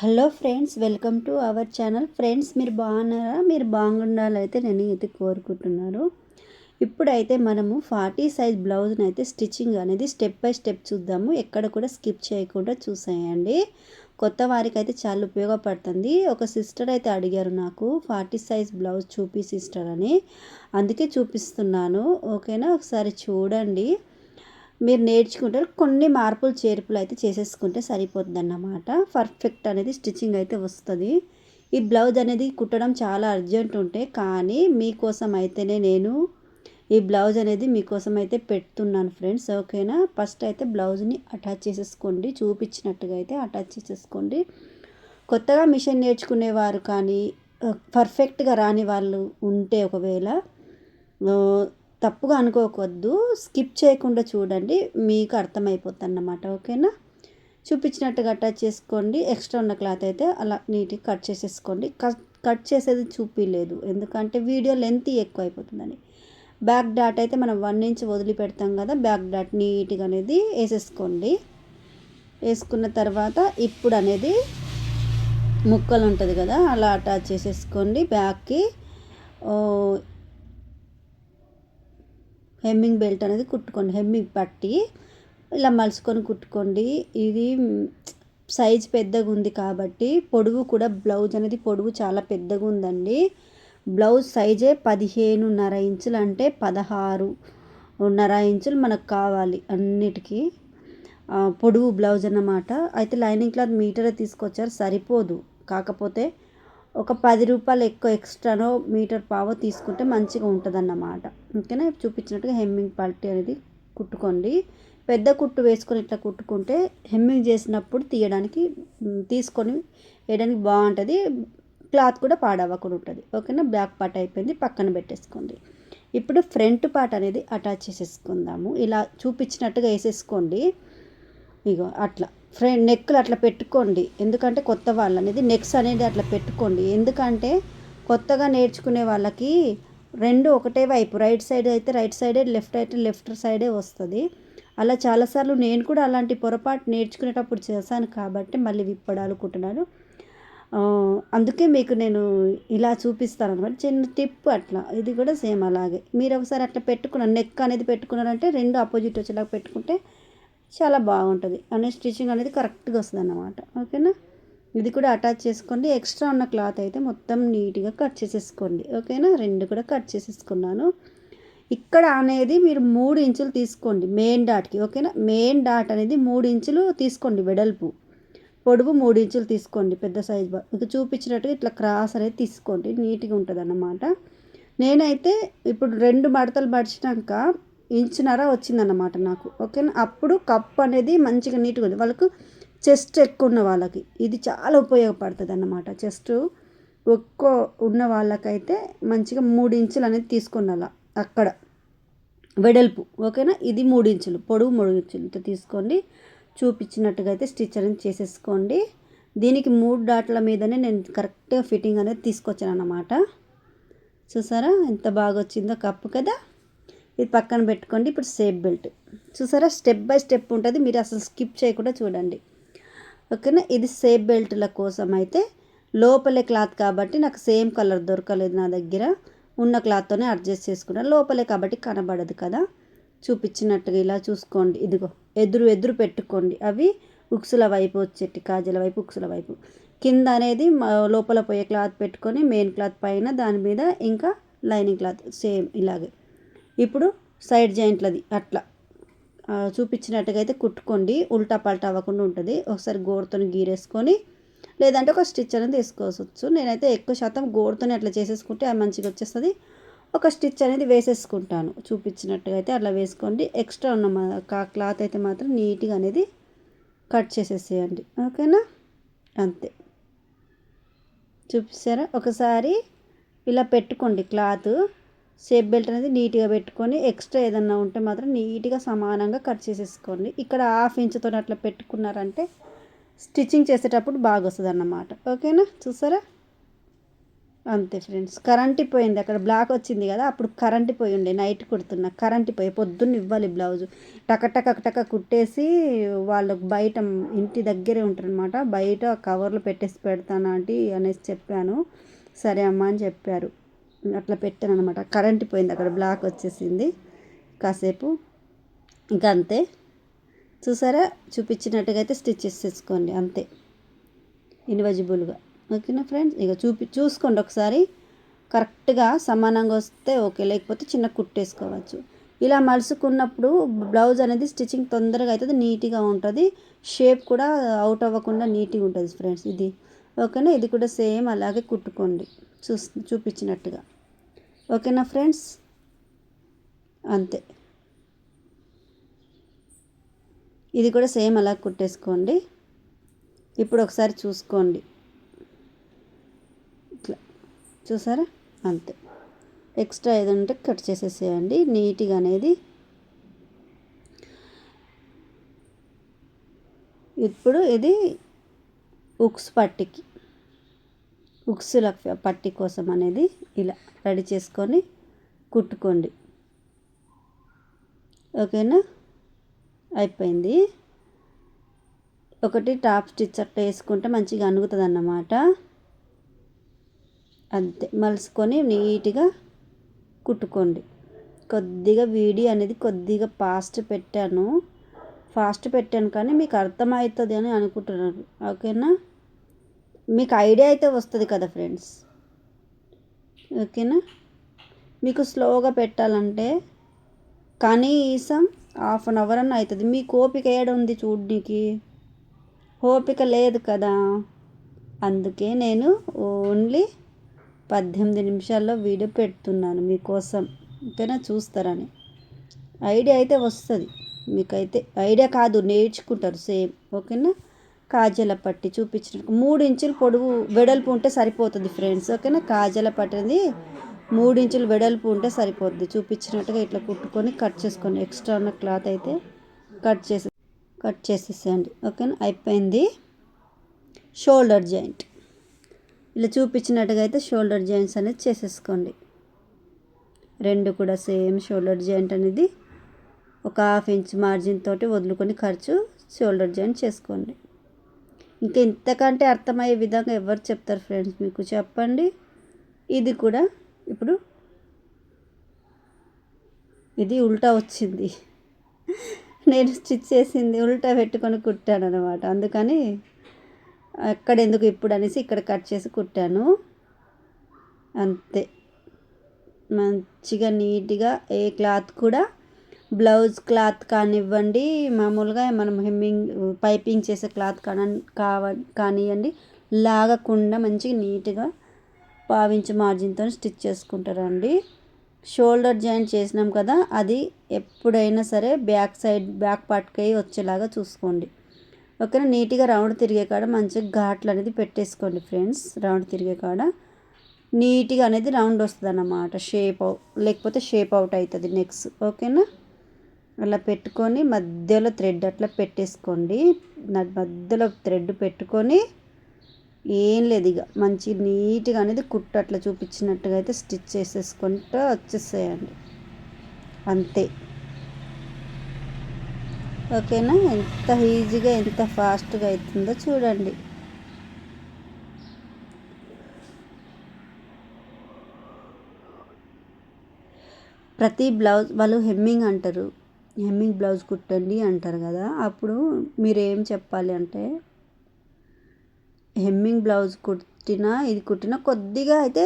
Hello friends welcome to our channel. Friends మీరు బాగున్నారా? మీరు బాగుండాలైతే నేను అయితే కోరుకుంటున్నాను. ఇప్పుడైతే మనము ఫార్టీ సైజ్ బ్లౌజ్ని అయితే స్టిచ్చింగ్ అనేది స్టెప్ బై స్టెప్ చూద్దాము. ఎక్కడ కూడా స్కిప్ చేయకుండా చూసేయండి. కొత్త వారికి అయితే చాలా ఉపయోగపడుతుంది. ఒక సిస్టర్ అయితే అడిగారు నాకు ఫార్టీ సైజ్ బ్లౌజ్ చూపి సిస్టర్ అని. అందుకే చూపిస్తున్నాను. ఓకేనా? ఒకసారి చూడండి. మీరు నేర్చుకుంటారు. కొన్ని మార్పులు చేర్పులు అయితే చేసేసుకుంటే సరిపోతుంది అన్నమాట పర్ఫెక్ట్ అనేది స్టిచ్చింగ్ అయితే వస్తుంది. ఈ బ్లౌజ్ అనేది కుట్టడం చాలా అర్జెంట్ ఉంటే కానీ మీకోసం అయితేనే నేను ఈ బ్లౌజ్ అనేది మీకోసం అయితే పెడుతున్నాను ఫ్రెండ్స్. ఓకేనా? ఫస్ట్ అయితే బ్లౌజ్ని అటాచ్ చేసేసుకోండి. చూపించినట్టుగా అయితే అటాచ్ చేసేసుకోండి. కొత్తగా మిషన్ నేర్చుకునేవారు కానీ పర్ఫెక్ట్గా రాని వాళ్ళు ఉంటే ఒకవేళ తప్పుగా అనుకోవద్దు స్కిప్ చేయకుండా చూడండి. మీకు అర్థమైపోతుంది అన్నమాట ఓకేనా? చూపించినట్టుగా అటాచ్ చేసుకోండి. ఎక్స్ట్రా ఉన్న క్లాత్ అయితే అలా నీట్గా కట్ చేసేసుకోండి. కట్ కట్ చేసేది చూపించలేదు ఎందుకంటే వీడియో లెంత్ ఎక్కువ అయిపోతుందని బ్యాక్ డాట్ అయితే మనం వన్ ఇంచ్ వదిలిపెడతాం కదా. బ్యాక్ డాట్ నీట్గా అనేది వేసేసుకోండి. వేసుకున్న తర్వాత ఇప్పుడు అనేది ముక్కలు ఉంటుంది కదా. అలా అటాచ్ చేసేసుకోండి. బ్యాక్కి. హెమ్మింగ్ బెల్ట్ అనేది కుట్టుకోండి. హెమ్మింగ్ పట్టి ఇలా మలుచుకొని కుట్టుకోండి. ఇది సైజ్ పెద్దగా ఉంది కాబట్టి పొడవు కూడా బ్లౌజ్ అనేది పొడవు చాలా పెద్దగా ఉందండి. బ్లౌజ్ సైజే పదిహేనున్నర ఇంచులు అంటే పదహారున్నర ఇంచులు మనకు కావాలి అన్నిటికీ. పొడవు బ్లౌజ్ అన్నమాట. అయితే లైనింగ్ క్లాత్ మీటరే తీసుకొచ్చారు సరిపోదు. కాకపోతే ఒక పది రూపాయలు ఎక్కువ ఎక్స్ట్రానో మీటర్ పావో తీసుకుంటే మంచిగా ఉంటుంది అన్నమాట ఓకేనా చూపించినట్టుగా హెమ్మింగ్ పల్టీ అనేది కుట్టుకోండి. పెద్ద కుట్టు వేసుకొని ఇట్లా కుట్టుకుంటే హెమ్మింగ్ చేసినప్పుడు తీయడానికి తీసుకొని వేయడానికి బాగుంటుంది. క్లాత్ కూడా పాడవ్వకుండా ఉంటుంది. ఓకేనా? బ్యాక్ పార్ట్ అయిపోయింది. పక్కన పెట్టేసుకోండి. ఇప్పుడు ఫ్రంట్ పార్ట్ అనేది అటాచ్ చేసేసుకుందాము. ఇలా చూపించినట్టుగా వేసేసుకోండి. ఇగో అట్లా. ఫ్రెండ్ నెక్లు అట్లా పెట్టుకోండి. ఎందుకంటే కొత్త వాళ్ళు అనేది నెక్స్ అనేది అట్లా పెట్టుకోండి. ఎందుకంటే కొత్తగా నేర్చుకునే వాళ్ళకి రెండు ఒకటే వైపు రైట్ సైడ్ అయితే రైట్ సైడే లెఫ్ట్ అయితే లెఫ్ట్ సైడే వస్తుంది. అలా చాలాసార్లు నేను కూడా అలాంటి పొరపాటు నేర్చుకునేటప్పుడు చేశాను కాబట్టి మళ్ళీ విప్పడాలనుకుంటున్నాను అందుకే మీకు నేను ఇలా చూపిస్తాను అనమాట చిన్న టిప్ అట్లా. ఇది కూడా సేమ్ అలాగే. మీరు ఒకసారి అట్లా పెట్టుకున్నారు నెక్ అనేది పెట్టుకున్నారంటే రెండు ఆపోజిట్ వచ్చేలాగా పెట్టుకుంటే చాలా బాగుంటుంది. అనే స్టిచ్చింగ్ అనేది కరెక్ట్గా వస్తుంది అన్నమాట ఓకేనా? ఇది కూడా అటాచ్ చేసుకోండి. ఎక్స్ట్రా ఉన్న క్లాత్ అయితే మొత్తం నీట్గా కట్ చేసేసుకోండి. ఓకేనా? రెండు కూడా కట్ చేసేసుకున్నాను. ఇక్కడ అనేది మీరు మూడు ఇంచులు తీసుకోండి. మెయిన్ డాట్కి ఓకేనా? మెయిన్ డాట్ అనేది మూడు ఇంచులు తీసుకోండి వెడల్పు. పొడవు మూడు ఇంచులు తీసుకోండి పెద్ద సైజ్ ఇక చూపించినట్టుగా ఇట్లా క్రాస్ అనేది తీసుకోండి. నీట్గా ఉంటుంది అన్నమాట నేనైతే ఇప్పుడు రెండు మడతలు పడిచినాక ఇంచున్నర వచ్చిందన్నమాట నాకు ఓకేనా? అప్పుడు కప్ అనేది మంచిగా నీట్గా ఉంది. వాళ్ళకు చెస్ట్ ఎక్కువ ఉన్న వాళ్ళకి ఇది చాలా ఉపయోగపడుతుంది అన్నమాట చెస్ట్ ఎక్కువ ఉన్న వాళ్ళకైతే మంచిగా మూడు ఇంచులు అనేది తీసుకున్నాల అక్కడ. వెడల్పు ఓకేనా? ఇది మూడు ఇంచులు పొడవు మూడు ఇంచులతో తీసుకోండి. చూపించినట్టుగా అయితే స్టిచ్ అనేది చేసేసుకోండి. దీనికి మూడు డాట్ల మీదనే నేను కరెక్ట్గా ఫిట్టింగ్ అనేది తీసుకొచ్చాను అన్నమాట చూసారా? ఎంత బాగా వచ్చిందో కప్పు కదా? ఇది పక్కన పెట్టుకోండి. ఇప్పుడు సేఫ్ బెల్ట్ చూసారా? స్టెప్ బై స్టెప్ ఉంటుంది. మీరు అసలు స్కిప్ చేయకుండా చూడండి. ఓకేనా? ఇది సేఫ్ బెల్ట్ల కోసం అయితే లోపలే క్లాత్ కాబట్టి నాకు సేమ్ కలర్ దొరకలేదు నా దగ్గర. ఉన్న క్లాత్తోనే అడ్జస్ట్ చేసుకున్నాను లోపలే కాబట్టి కనబడదు కదా? చూపించినట్టుగా ఇలా చూసుకోండి. ఇదిగో ఎదురు ఎదురు పెట్టుకోండి. అవి ఉక్సుల వైపు వచ్చేటి కాజల వైపు ఉక్సుల వైపు. కింద అనేది లోపల పోయే క్లాత్ పెట్టుకొని మెయిన్ క్లాత్ పైన దాని మీద ఇంకా లైనింగ్ క్లాత్ సేమ్ ఇలాగే. ఇప్పుడు సైడ్ జాయింట్లది అట్లా. చూపించినట్టుగా అయితే కుట్టుకోండి ఉల్టా పల్టా అవ్వకుండా ఉంటుంది. ఒకసారి గోడతో గీరేసుకొని లేదంటే ఒక స్టిచ్ అనేది వేసుకోవచ్చు నేనైతే ఎక్కువ శాతం గోడతోనే అట్లా చేసేసుకుంటే అది మంచిగా వచ్చేస్తుంది. ఒక స్టిచ్ అనేది వేసేసుకుంటాను. చూపించినట్టుగా అయితే అట్లా వేసుకోండి. ఎక్స్ట్రా ఉన్న క్లాత్ అయితే మాత్రం నీట్గా అనేది కట్ చేసేసేయండి. ఓకేనా? అంతే. చూపిస్తారా? ఒకసారి ఇలా పెట్టుకోండి క్లాత్. షేప్ బెల్ట్ అనేది నీట్గా పెట్టుకొని ఎక్స్ట్రా ఏదన్నా ఉంటే మాత్రం నీట్గా సమానంగా కట్ చేసేసుకోండి. ఇక్కడ హాఫ్ ఇంచ్తో అట్లా పెట్టుకున్నారంటే స్టిచ్చింగ్ చేసేటప్పుడు బాగా వస్తుంది అన్నమాట ఓకేనా? చూసారా? అంతే ఫ్రెండ్స్. కరెంట్ పోయింది అక్కడ. బ్లాక్ వచ్చింది కదా అప్పుడు కరెంట్ పోయి ఉండే. నైట్ కుడుతున్నా కరెంట్ పోయి పొద్దున్న ఇవ్వాలి బ్లౌజ్. టక టక టక కుట్టేసి వాళ్ళకు బయట ఇంటి దగ్గరే ఉంటారనమాట బయట కవర్లు పెట్టేసి పెడతాను ఆంటీ అనేసి చెప్పాను. సరే అమ్మ అని చెప్పారు. అట్లా పెట్టాను అనమాట కరెంట్ పోయింది అక్కడ బ్లాక్ వచ్చేసింది. కాసేపు ఇంకా అంతే. చూసారా? చూపించినట్టుగా అయితే స్టిచ్ చేసేసుకోండి అంతే. ఇన్విజిబుల్గా. ఓకేనా ఫ్రెండ్స్? ఇక చూపి చూసుకోండి ఒకసారి. కరెక్ట్గా సమానంగా వస్తే ఓకే లేకపోతే చిన్న కుట్టేసుకోవచ్చు ఇలా మలుసుకున్నప్పుడు బ్లౌజ్ అనేది స్టిచ్చింగ్ తొందరగా అవుతుంది నీట్గా ఉంటుంది. షేప్ కూడా అవుట్ అవ్వకుండా నీట్గా ఉంటుంది ఫ్రెండ్స్ ఇది. ఓకేనా? ఇది కూడా సేమ్ అలాగే కుట్టుకోండి. చూ చూపించినట్టుగా. ఓకేనా ఫ్రెండ్స్? అంతే. ఇది కూడా సేమ్ అలా కుట్టేసుకోండి. ఇప్పుడు ఒకసారి చూసుకోండి. ఇట్లా. చూసారా? అంతే. ఎక్స్ట్రా ఏదంటే కట్ చేసేసేయండి. నీట్గా అనేది. ఇప్పుడు ఇది ఉక్స్ పట్టికి ఉక్సుల పట్టి కోసం అనేది ఇలా రెడీ చేసుకొని కుట్టుకోండి. ఓకేనా? అయిపోయింది. ఒకటి టాప్ స్టిచ్ అట్లా వేసుకుంటే మంచిగా అనుగుతుంది అన్నమాట అంతే మలుసుకొని నీట్గా కుట్టుకోండి. కొద్దిగా వీడియో అనేది కొద్దిగా ఫాస్ట్ పెట్టాను. ఫాస్ట్ పెట్టాను కానీ మీకు అర్థమవుతుంది అని అనుకుంటున్నాను ఓకేనా? మీకు ఐడియా అయితే వస్తుంది కదా ఫ్రెండ్స్. ఓకేనా? మీకు స్లోగా పెట్టాలంటే కనీసం హాఫ్ అన్ అవర్ అన్న అవుతుంది మీకు ఓపిక ఏడ ఉంది చూడడానికి ఓపిక లేదు కదా. అందుకే నేను ఓన్లీ పద్దెనిమిది నిమిషాల్లో వీడియో పెడుతున్నాను మీకోసం. ఓకేనా? చూస్తారని. ఐడియా అయితే వస్తుంది. మీకైతే ఐడియా కాదు నేర్చుకుంటారు సేమ్. ఓకేనా? కాజల పట్టి చూపించిన మూడు ఇంచులు పొడవు వెడల్పు ఉంటే సరిపోతుంది ఫ్రెండ్స్ ఓకేనా? కాజల పట్టింది మూడు ఇంచులు వెడల్పు ఉంటే సరిపోతుంది చూపించినట్టుగా ఇట్లా కుట్టుకొని కట్ చేసుకొని ఎక్స్ట్రా ఉన్న క్లాత్ అయితే కట్ చేసి కట్ చేసేసేయండి ఓకేనా? అయిపోయింది. షోల్డర్ జాయింట్ ఇలా చూపించినట్టుగా అయితే షోల్డర్ జాయింట్స్ అనేది చేసేసుకోండి. రెండు కూడా సేమ్ షోల్డర్ జాయింట్ అనేది ఒక హాఫ్ ఇంచ్ మార్జిన్ తోటి వదులుకొని ఖర్చు షోల్డర్ జాయింట్ చేసుకోండి. ఇంకా ఇంతకంటే అర్థమయ్యే విధంగా ఎవరు చెప్తారు ఫ్రెండ్స్ మీకు చెప్పండి. ఇది కూడా ఇప్పుడు ఇది ఉల్టా వచ్చింది. నేను స్టిచ్ చేసింది ఉల్టా పెట్టుకొని కుట్టాను అనమాట అందుకని అక్కడ ఎందుకు ఇప్పుడు అనేసి ఇక్కడ కట్ చేసి కుట్టాను. అంతే. మంచిగా నీట్గా ఏ క్లాత్ కూడా బ్లౌజ్ క్లాత్ కానివ్వండి మామూలుగా మనం హెమ్మింగ్ పైపింగ్ చేసే క్లాత్ కాన కావ కానివ్వండి లాగకుండా మంచిగా నీట్గా పావించి మార్జిన్తో స్టిచ్ చేసుకుంటారండి. షోల్డర్ జాయింట్ చేసినాం కదా అది ఎప్పుడైనా సరే బ్యాక్ సైడ్ బ్యాక్ పార్ట్కి వచ్చేలాగా చూసుకోండి. ఓకేనా నీట్గా రౌండ్ తిరిగే కాడ మంచిగా ఘాట్లు అనేది పెట్టేసుకోండి ఫ్రెండ్స్ రౌండ్ తిరిగే కాడ. నీట్గా అనేది రౌండ్ వస్తుంది అన్నమాట షేప్ లేకపోతే షేప్ అవుట్ అవుతుంది నెక్స్ట్ ఓకేనా అలా పెట్టుకొని మధ్యలో థ్రెడ్ అట్లా పెట్టేసుకోండి. మధ్యలో థ్రెడ్ పెట్టుకొని ఏం లేదు ఇక మంచి నీట్గా అనేది కుట్టు అట్లా చూపించినట్టుగా అయితే స్టిచ్ చేసేసుకుంటూ వచ్చేసేయండి. అంతే. ఓకేనా? ఎంత ఈజీగా ఎంత ఫాస్ట్గా అవుతుందో చూడండి. ప్రతి బ్లౌజ్ వాళ్ళు హెమ్మింగ్ అంటారు. హెమ్మింగ్ బ్లౌజ్ కుట్టండి అంటారు కదా అప్పుడు మీరు ఏం చెప్పాలి అంటే హెమ్మింగ్ బ్లౌజ్ కుట్టినా ఇది కుట్టినా కొద్దిగా అయితే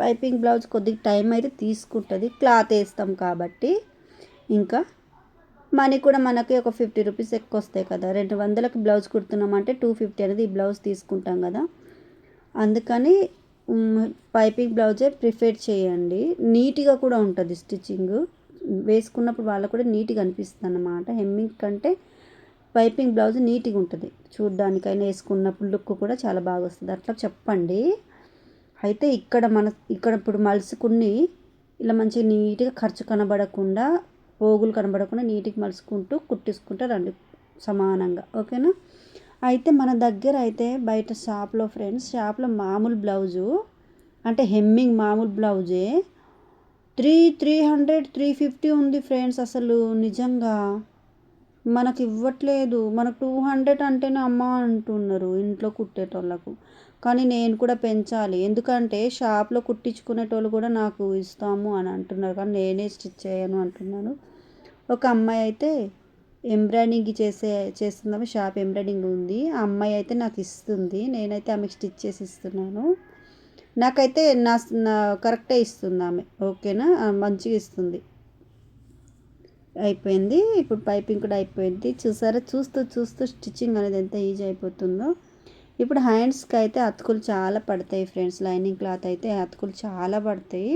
పైపింగ్ బ్లౌజ్ కొద్దిగా టైం అయితే తీసుకుంటుంది. క్లాత్ వేస్తాం కాబట్టి. ఇంకా మనీ కూడా మనకి ఒక ఫిఫ్టీ రూపీస్ ఎక్కువ వస్తాయి కదా రెండు వందలకి బ్లౌజ్ కుడుతున్నామంటే టూ ఫిఫ్టీ అనేది ఈ బ్లౌజ్ తీసుకుంటాం కదా. అందుకని పైపింగ్ బ్లౌజే ప్రిఫేర్ చేయండి. నీట్గా కూడా ఉంటుంది స్టిచ్చింగ్. వేసుకున్నప్పుడు వాళ్ళకు కూడా నీట్గా అనిపిస్తుంది అన్నమాట హెమ్మింగ్ కంటే పైపింగ్ బ్లౌజ్ నీట్గా ఉంటుంది. చూడ్డానికైనా వేసుకున్నప్పుడు లుక్ కూడా చాలా బాగా వస్తుంది. అట్లా చెప్పండి. అయితే ఇక్కడ మన ఇక్కడ ఇప్పుడు మలుసుకుని ఇలా మంచిగా నీట్గా ఖర్చు కనబడకుండా పోగులు కనబడకుండా నీట్గా మలుసుకుంటూ కుట్టించుకుంటూ రండి సమానంగా. ఓకేనా? అయితే మన దగ్గర అయితే బయట షాప్లో ఫ్రెండ్స్ షాప్లో మామూలు బ్లౌజు అంటే హెమ్మింగ్ మామూలు బ్లౌజే three three hundred three fifty ఉంది ఫ్రెండ్స్ అసలు నిజంగా. మనకి ఇవ్వట్లేదు. మనకు టూ హండ్రెడ్ అంటేనే అమ్మ అంటున్నారు ఇంట్లో కుట్టేటోళ్ళకు. కానీ నేను కూడా పెంచాలి. ఎందుకంటే షాప్లో కుట్టించుకునేటోళ్ళు కూడా నాకు ఇస్తాము అని అంటున్నారు. కానీ నేనే స్టిచ్ చేయను అంటున్నాను. ఒక అమ్మాయి అయితే ఎంబ్రాయిడింగ్ చేసే చేస్తుందాము షాప్ ఎంబ్రాయిడింగ్ ఉంది. ఆ అమ్మాయి అయితే నాకు ఇస్తుంది. నేనైతే ఆమెకి స్టిచ్ చేసి ఇస్తున్నాను. నాకైతే నా కరెక్టే ఇస్తుంది ఆమె ఓకేనా మంచిగా ఇస్తుంది. అయిపోయింది. ఇప్పుడు పైపింగ్ కూడా అయిపోయింది. చూసారా? చూస్తూ చూస్తూ స్టిచ్చింగ్ అనేది ఎంత ఈజీ అయిపోతుందో. ఇప్పుడు హ్యాండ్స్కి అయితే అతుకులు చాలా పడతాయి ఫ్రెండ్స్. లైనింగ్ క్లాత్ అయితే అతుకులు చాలా పడతాయి.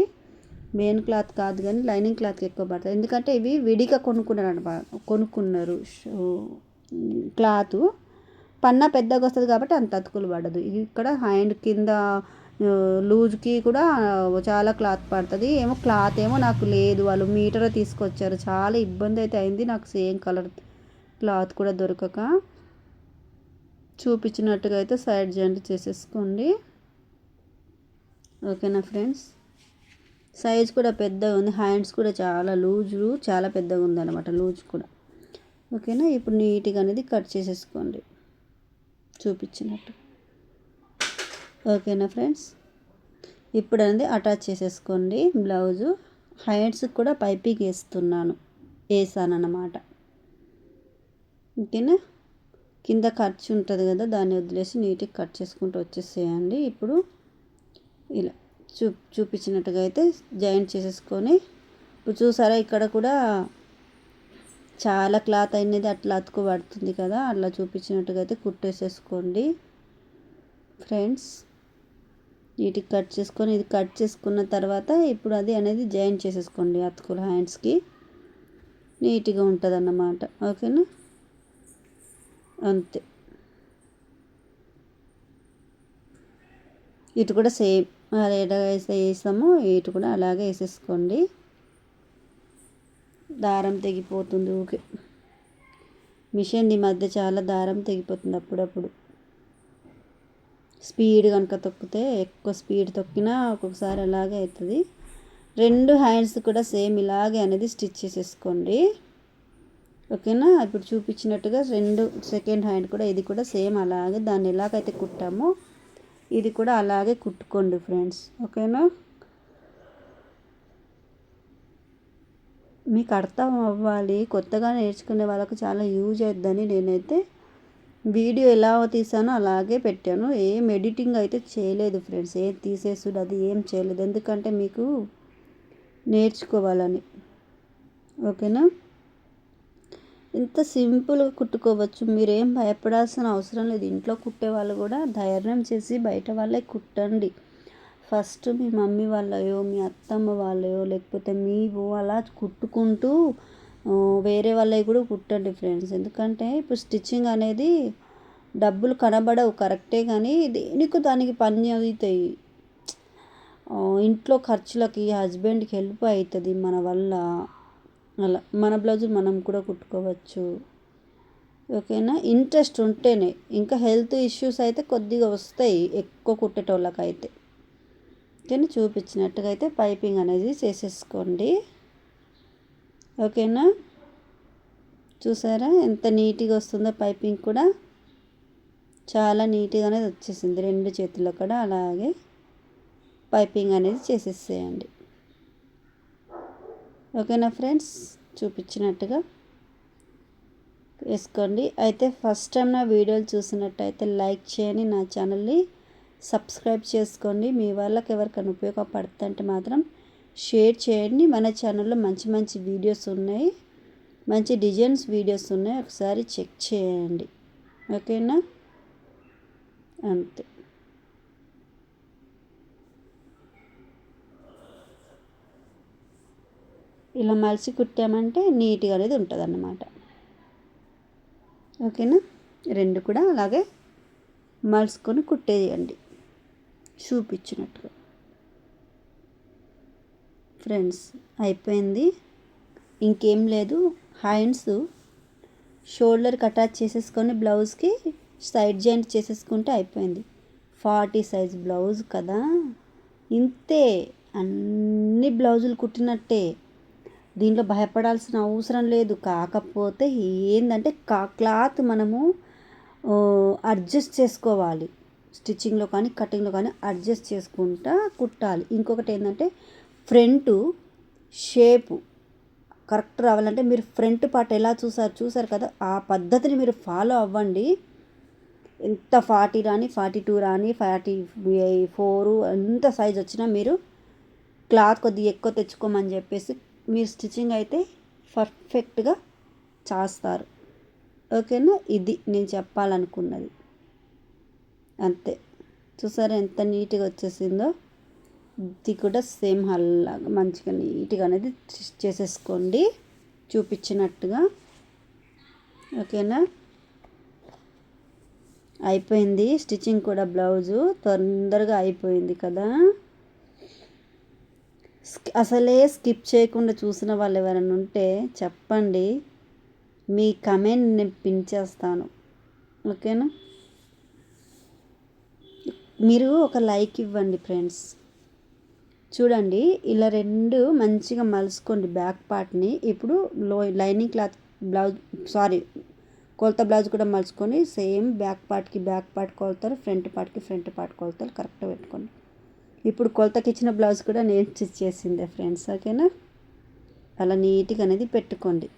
మెయిన్ క్లాత్ కాదు కానీ లైనింగ్ క్లాత్కి ఎక్కువ పడతాయి. ఎందుకంటే ఇవి విడిగా కొనుక్కున్నారు అనమాట కొనుక్కున్నారు. క్లాత్. పన్న పెద్దగా వస్తుంది కాబట్టి అంత అతుకులు పడదు. ఇక్కడ హ్యాండ్ కింద లూజ్కి కూడా చాలా క్లాత్ పడుతుంది. ఏమో క్లాత్ ఏమో నాకు లేదు. వాళ్ళు మీటర్ తీసుకొచ్చారు. చాలా ఇబ్బంది అయితే అయింది. నాకు సేమ్ కలర్ క్లాత్ కూడా దొరకక. చూపించినట్టుగా అయితే సైడ్ జాయింట్ చేసేసుకోండి. ఓకేనా ఫ్రెండ్స్? సైజ్ కూడా పెద్దగా ఉంది. హ్యాండ్స్ కూడా చాలా లూజు చాలా పెద్దగా ఉంది లూజ్ కూడా. ఓకేనా? ఇప్పుడు నీట్గా అనేది కట్ చేసేసుకోండి. చూపించినట్టు. ఓకేనా ఫ్రెండ్స్? ఇప్పుడు అనేది అటాచ్ చేసేసుకోండి బ్లౌజు. హైట్స్ కూడా పైపింగ్ వేస్తున్నాను. వేసాను అన్నమాట ఓకేనా? కింద ఖర్చు ఉంటుంది కదా దాన్ని వదిలేసి నీట్గా కట్ చేసుకుంటూ వచ్చేసేయండి. ఇప్పుడు ఇలా చూ చూపించినట్టుగా అయితే జాయింట్ చేసేసుకొని ఇప్పుడు చూసారా ఇక్కడ కూడా చాలా క్లాత్ అనేది అట్లా అతుకు పడుతుంది కదా అట్లా చూపించినట్టుగా అయితే కుట్టేసేసుకోండి. ఫ్రెండ్స్ నీట్గా కట్ చేసుకొని ఇది కట్ చేసుకున్న తర్వాత ఇప్పుడు అది అనేది జాయిన్ చేసేసుకోండి అతుకుల హ్యాండ్స్కి. నీట్గా ఉంటుంది అన్నమాట ఓకేనా? అంతే. ఇటు కూడా సేమ్. అది ఎలా వేస్తే వేసామో ఇటు కూడా అలాగే వేసేసుకోండి. దారం తెగిపోతుంది ఊకే. మిషన్ ఈ మధ్య చాలా దారం తెగిపోతుంది అప్పుడప్పుడు. స్పీడ్ కనుక తొక్కితే ఎక్కువ స్పీడ్ తొక్కినా ఒక్కొక్కసారి అలాగే అవుతుంది రెండు హ్యాండ్స్ కూడా సేమ్ ఇలాగే అనేది స్టిచ్ చేసేసుకోండి. ఓకేనా? ఇప్పుడు చూపించినట్టుగా రెండు సెకండ్ హ్యాండ్ కూడా ఇది కూడా సేమ్ అలాగే దాన్ని ఎలాగైతే కుట్టామో ఇది కూడా అలాగే కుట్టుకోండి ఫ్రెండ్స్. ఓకేనా? మీకు అర్థం అవ్వాలి. కొత్తగా నేర్చుకునే వాళ్ళకు చాలా యూజ్ అవుద్దని నేనైతే వీడియో ఎలా తీసానో అలాగే పెట్టాను. ఏం ఎడిటింగ్ అయితే చేయలేదు ఫ్రెండ్స్. ఏం తీసేసుడు అది ఏం చేయలేదు. ఎందుకంటే మీకు నేర్చుకోవాలని. ఓకేనా? ఇంత సింపుల్గా కుట్టుకోవచ్చు. మీరేం భయపడాల్సిన అవసరం లేదు. ఇంట్లో కుట్టే వాళ్ళు కూడా ధైర్యం చేసి బయట వాళ్ళే కుట్టండి. ఫస్ట్ మీ మమ్మీ వాళ్ళయో మీ అత్తమ్మ వాళ్ళయో లేకపోతే మీవో అలా కుట్టుకుంటూ వేరే వాళ్ళవి కూడా కుట్టండి ఫ్రెండ్స్. ఎందుకంటే ఇప్పుడు స్టిచ్చింగ్ అనేది డబ్బులు కనబడవు కరెక్టే కానీ దేనికి దానికి పని అవుతాయి. ఇంట్లో ఖర్చులకి హస్బెండ్కి హెల్ప్ అవుతుంది మన వల్ల. అలా మన బ్లౌజులు మనం కూడా కుట్టుకోవచ్చు. ఓకేనా? ఇంట్రెస్ట్ ఉంటేనే. ఇంకా హెల్త్ ఇష్యూస్ అయితే కొద్దిగా వస్తాయి ఎక్కువ కుట్టేటోళ్ళకైతే. కానీ చూపించినట్టుగా అయితే పైపింగ్ అనేది చేసేసుకోండి. ఓకేనా? చూసారా? ఎంత నీట్గా వస్తుందో పైపింగ్ కూడా. చాలా నీట్గా అనేది వచ్చేసింది. రెండు చేతుల్లో కూడా అలాగే పైపింగ్ అనేది చేసేసేయండి. ఓకేనా ఫ్రెండ్స్? చూపించినట్టుగా వేసుకోండి. అయితే ఫస్ట్ టైం నా వీడియోలు చూసినట్టయితే లైక్ చేయని నా ఛానల్ని సబ్స్క్రైబ్ చేసుకోండి. మీ వాళ్ళకి ఎవరికైనా ఉపయోగపడుతుంటే మాత్రం షేర్ చేయండి. మన ఛానల్లో మంచి మంచి వీడియోస్ ఉన్నాయి. మంచి డిజైన్స్ వీడియోస్ ఉన్నాయి. ఒకసారి చెక్ చేయండి. ఓకేనా? అంతే. ఇలా మలిసి కుట్టామంటే నీట్గా అనేది ఉంటుంది అన్నమాట ఓకేనా? రెండు కూడా అలాగే మలుసుకొని కుట్టేయండి. చూపించినట్టుగా. ఫ్రెండ్స్ అయిపోయింది. ఇంకేం లేదు. హ్యాండ్స్ షోల్డర్కి అటాచ్ చేసేసుకొని బ్లౌజ్కి సైడ్ జాయింట్ చేసేసుకుంటే అయిపోయింది. ఫార్టీ సైజ్ బ్లౌజ్ కదా. ఇంతే. అన్ని బ్లౌజులు కుట్టినట్టే. దీంట్లో భయపడాల్సిన అవసరం లేదు. కాకపోతే ఏంటంటే కా క్లాత్ మనము అడ్జస్ట్ చేసుకోవాలి. స్టిచ్చింగ్లో కానీ కటింగ్లో కానీ అడ్జస్ట్ చేసుకుంటా కుట్టాలి. ఇంకొకటి ఏంటంటే ఫ్రంట్ షేపు కరెక్ట్ రావాలంటే మీరు ఫ్రంట్ పార్ట్ ఎలా చూసారు? చూసారు కదా? ఆ పద్ధతిని మీరు ఫాలో అవ్వండి. ఎంత ఫార్టీ రాని ఫార్టీ టూ రాని ఫార్టీ ఫోర్ ఎంత సైజ్ వచ్చినా మీరు క్లాత్ కొద్దిగా ఎక్కువ తెచ్చుకోమని చెప్పేసి మీరు స్టిచ్చింగ్ అయితే పర్ఫెక్ట్గా చేస్తారు. ఓకేనా? ఇది నేను చెప్పాలనుకున్నది. అంతే. చూసారా ఎంత నీట్గా వచ్చేసిందో? ఇది కూడా సేమ్ హల్లాగా మంచిగా నీట్గా అనేది చేసేసుకోండి. చూపించినట్టుగా. ఓకేనా? అయిపోయింది. స్టిచ్చింగ్ కూడా బ్లౌజు తొందరగా అయిపోయింది కదా. అసలే స్కిప్ చేయకుండా చూసిన వాళ్ళు ఎవరైనా ఉంటే చెప్పండి. మీ కమెంట్ నేను పిన్ చేస్తాను. ఓకేనా? మీరు ఒక లైక్ ఇవ్వండి ఫ్రెండ్స్. చూడండి ఇలా రెండు మంచిగా మలుసుకోండి బ్యాక్ పార్ట్ని. ఇప్పుడు లో లైనింగ్ క్లాత్ బ్లౌజ్ సారీ కొలత బ్లౌజ్ కూడా మలుచుకొని సేమ్ బ్యాక్ పార్ట్కి బ్యాక్ పార్ట్ కొలతారు ఫ్రంట్ పార్ట్కి ఫ్రంట్ పార్ట్ కొలతారు కరెక్ట్గా పెట్టుకోండి. ఇప్పుడు కొలతకి ఇచ్చిన బ్లౌజ్ కూడా నేను స్టిచ్ చేసిందే ఫ్రెండ్స్ ఓకేనా? అలా నీట్గా అనేది పెట్టుకోండి.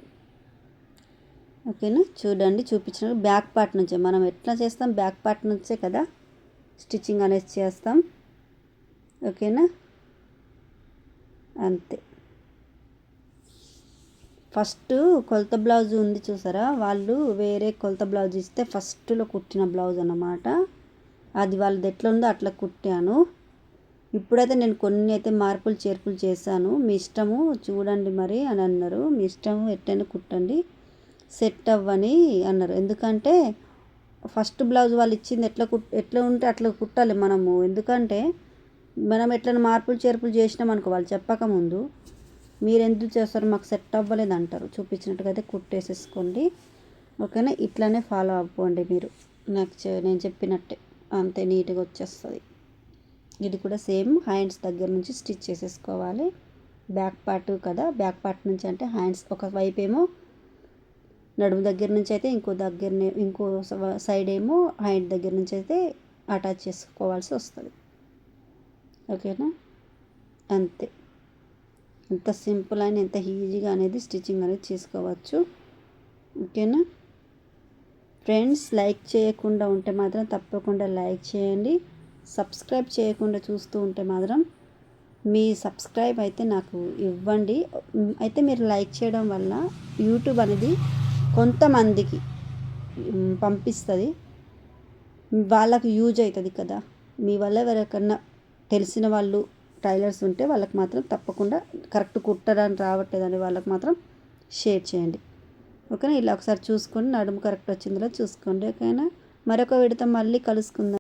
ఓకేనా? చూడండి చూపించిన బ్యాక్ పార్ట్ నుంచే మనం ఎట్లా చేస్తాం? బ్యాక్ పార్ట్ నుంచే కదా స్టిచ్చింగ్ అనేది చేస్తాం. ఓకేనా? అంతే. ఫస్ట్ కొలత బ్లౌజ్ ఉంది చూసారా? వాళ్ళు వేరే కొలత బ్లౌజ్ ఇస్తే ఫస్ట్లో కుట్టిన బ్లౌజ్ అన్నమాట. అది వాళ్ళది ఎట్లా ఉందో అట్లా కుట్టాను. ఇప్పుడైతే నేను కొన్ని అయితే మార్పులు చేర్పులు చేశాను. మీ ఇష్టము చూడండి మరి అని అన్నారు. మీ ఇష్టము ఎట్టైనా కుట్టండి. సెట్ అవ్వని అన్నారు. ఎందుకంటే ఫస్ట్ బ్లౌజ్ వాళ్ళు ఇచ్చింది ఎట్లా కుట్ ఎట్లా ఉంటే అట్లా కుట్టాలి మనము. ఎందుకంటే మనం ఎట్లా మార్పులు చేర్పులు చేసినాం అనుకో వాళ్ళు చెప్పక ముందు మీరు ఎందుకు చేస్తారు? మాకు సెట్ అవ్వలేదు అంటారు. చూపించినట్టుగా అయితే కుట్టేసేసుకోండి. ఓకేనా? ఇట్లానే ఫాలో అవ్వండి మీరు. నాకు నేను చెప్పినట్టే. అంతే నీట్గా వచ్చేస్తుంది. ఇది కూడా సేమ్ హ్యాండ్స్ దగ్గర నుంచి స్టిచ్ చేసేసుకోవాలి. బ్యాక్ పార్ట్ కదా? బ్యాక్ పార్ట్ నుంచి అంటే హ్యాండ్స్ ఒక వైపు ఏమో నడుము దగ్గర నుంచి అయితే ఇంకో దగ్గర ఇంకో సైడ్ ఏమో హ్యాండ్ దగ్గర నుంచి అయితే అటాచ్ చేసుకోవాల్సి వస్తుంది. ఓకేనా? అంతే. ఎంత సింపుల్ అయిన ఎంత ఈజీగా అనేది స్టిచ్చింగ్ అనేది చేసుకోవచ్చు. ఓకేనా? ఫ్రెండ్స్ లైక్ చేయకుండా ఉంటే మాత్రం తప్పకుండా లైక్ చేయండి. సబ్స్క్రైబ్ చేయకుండా చూస్తూ ఉంటే మాత్రం మీ సబ్స్క్రైబ్ అయితే నాకు ఇవ్వండి. అయితే మీరు లైక్ చేయడం వల్ల యూట్యూబ్ అనేది కొంతమందికి పంపిస్తుంది. వాళ్ళకు యూజ్ అవుతుంది కదా. మీ వల్ల ఎవరికన్నా తెలిసిన వాళ్ళు టైలర్స్ ఉంటే వాళ్ళకి మాత్రం తప్పకుండా కరెక్ట్ కుట్టడానికి రావట్లేదని వాళ్ళకి మాత్రం షేర్ చేయండి. ఓకేనా? ఇలా ఒకసారి చూసుకొని నడుము కరెక్ట్ వచ్చిందిలా చూసుకోండి. ఓకేనా? మరొక విడత మళ్ళీ కలుసుకుందాం.